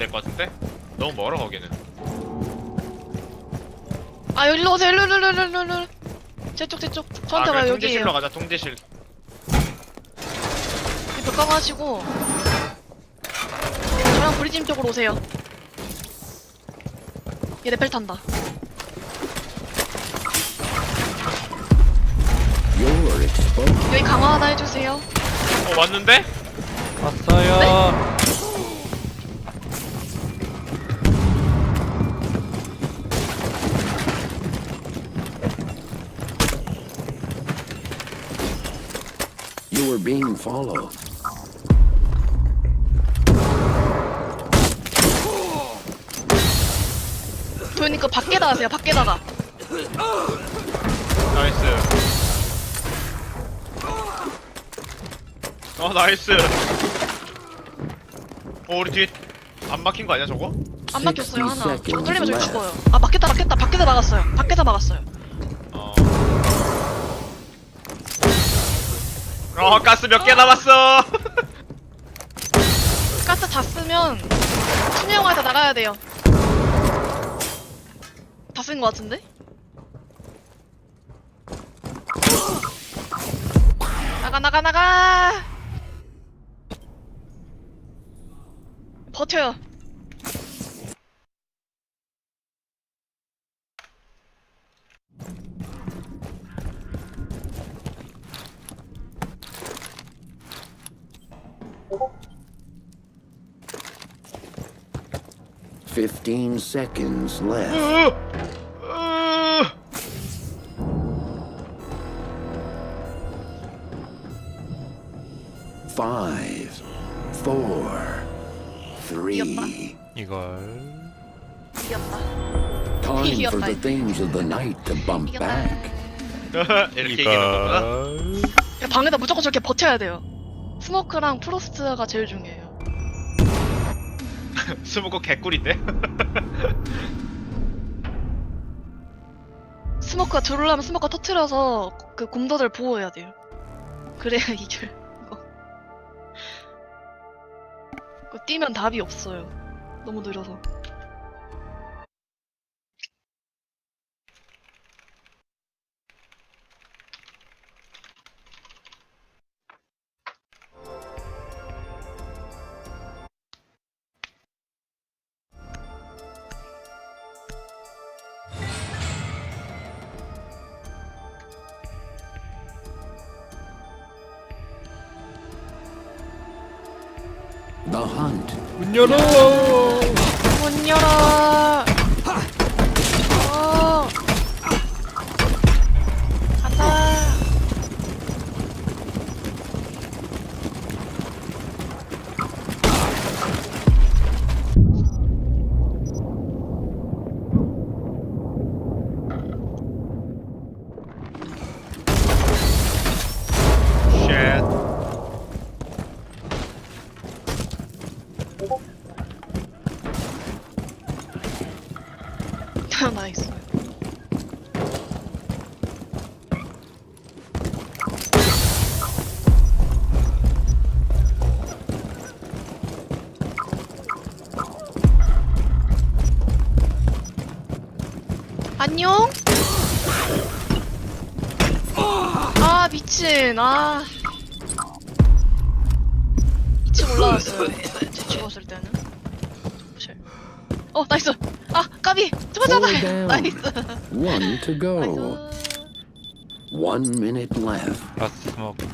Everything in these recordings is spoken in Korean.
될 것 같은데? 너무 멀어 거기는. 아 여기로 오세요 일로 일로 일로 일로 일로 제쪽 제쪽 저한테 아, 와요 여기에요 통제실로 가자 통제실. 벽강 하시고 저랑 브리짐 쪽으로 오세요 얘 레펠 탄다. 여기 강화 하나 해주세요 어 왔는데? 왔어요. You were being followed. 도현님 거 밖에다 하세요 밖에다가 나이스. 어 나이스. 어 우리 뒤에 안 막힌 거 아니야 저거? 안 막혔어요 하나 60 저거 뚫리면 seconds 죽어요 아 막혔다 막혔다 밖에다 막았어요 밖에다 막았어요 어 가스 몇 개 남았어. 가스 다 쓰면 투명화에서 나가야 돼요 다 쓴 거 같은데? 나가 나가 나가 버텨요 Fifteen seconds left. Five, four, three. 이걸 Time for the things of the night to bump back. 이렇게 이기는 거구나. 이걸 방에다 무조건 저렇게 버텨야 돼요 스모크랑 프로스트가 제일 중요해요 스모커 개꿀인데? 스모크가 들어오려면 스모크가 터트려서 그 곰더들 보호해야 돼요. 그래야 이길 그거 뛰면 답이 없어요. 너무 느려서 문 열어. 문 열어 어 간다 쉣. 나이스 안녕? 아 미친. 아. 2층 올라왔어요. 제 죽었을 때는. 실. 어 나이스 아 까비 down. 나이스 One to go. 나이스 One minute left. 라스 스모크.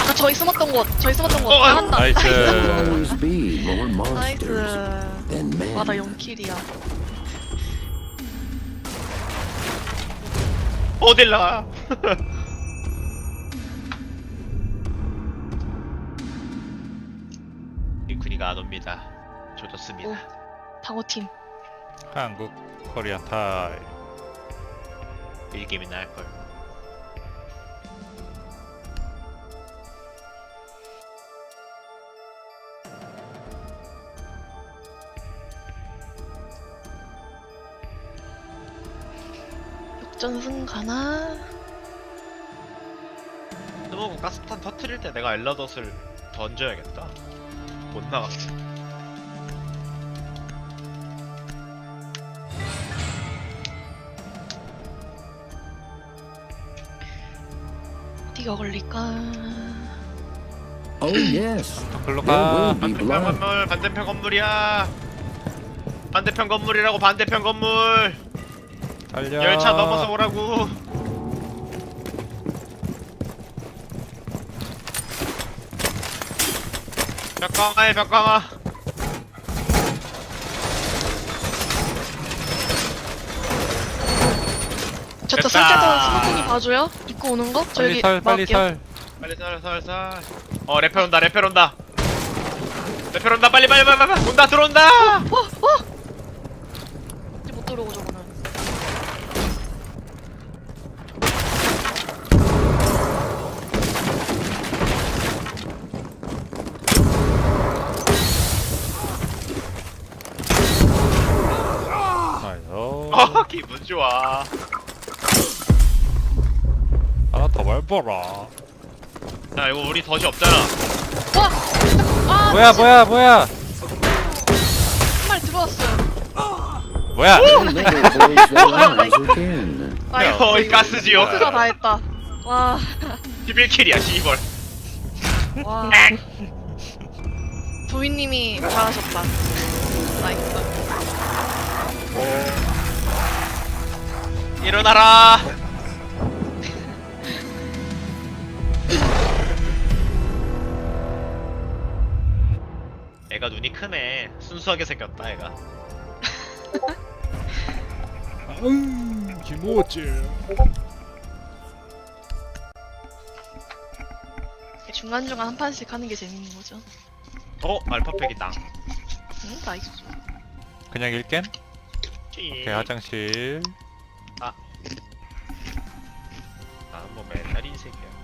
아까 저희 숨었던 곳 저희 숨었던 곳 어, 아, 나간다 나이스. There'll always be more 나이스 monsters than men. 와나 0킬이야 어딜 나? 링 크니가 안 옵니다. 조졌습니다. 오. 방어팀 한국 코리안 타임. 이 게임이나 할 걸. 역전승 가나? 스모 나무고 가스탄 터트릴 때 내가 엘라덧을 던져야겠다. 못 나갔어. 어디가 걸릴까? Oh, yes. 글로 There will 가. be 반대편 blood. 건물, 반대편 건물이야. 반대편 건물이라고 반대편 건물. 달려. 열차 넘어서 오라고. 벽강화해 벽강화. 저또. 살짝 스모킹이 봐줘요? 입고 오는 거? 저 빨리 여기 설, 빨리 막을게요. 설. 빨리 살, 살, 살. 어, 레펠 온다, 레펠 온다. 레펠 온다, 빨리, 빨리, 빨리, 빨리. 온다, 들어온다. 어, 어! 이제 못 들어오고 저거 어, 기분 좋아. 하나 더 밟아라. 자, 이거 우리 덫이 없잖아. 와! 아, 뭐야, 뭐야, 뭐야. 뭐야? Their eyes again. 아이고, 어이, 가스지옥. 스가 다 했다. 와, 11킬이야, 시벌. 와. 도희님이 잘하셨다. 나이스. 일어나라. 애가 눈이 크네. 순수하게 생겼다, 애가. 음, 김오지. 중간중간 한 판씩 하는 게 재밌는 거죠. 어, 알파팩이다. 응, 나이스. 그냥 일겜? 찌. 오케이, 화장실. 아, 뭐 맨날 인생이야.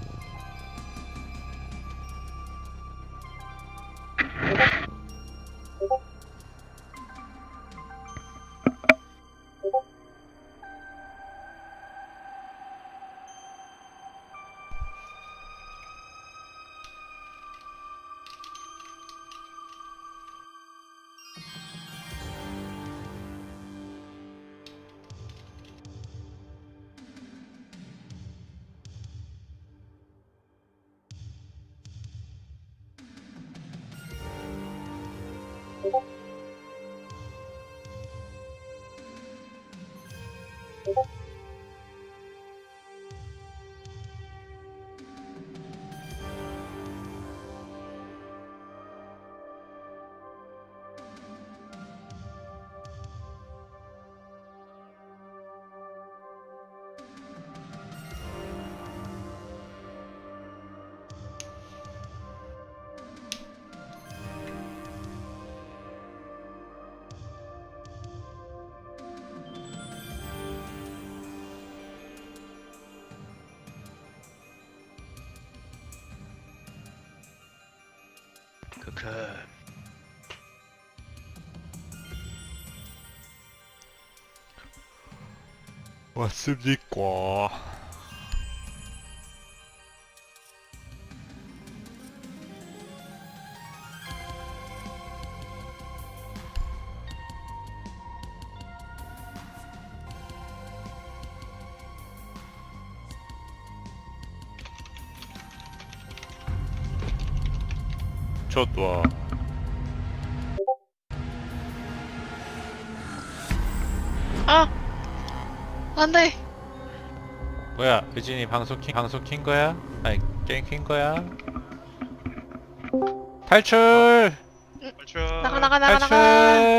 크크. 왔습니 미쳤다. 아! 안 돼! 뭐야, 의진이 방송 킨, 방송 킨 거야? 아니, 게임 킨 거야? 탈출! 나가, 나가, 나가, 나가! 탈출!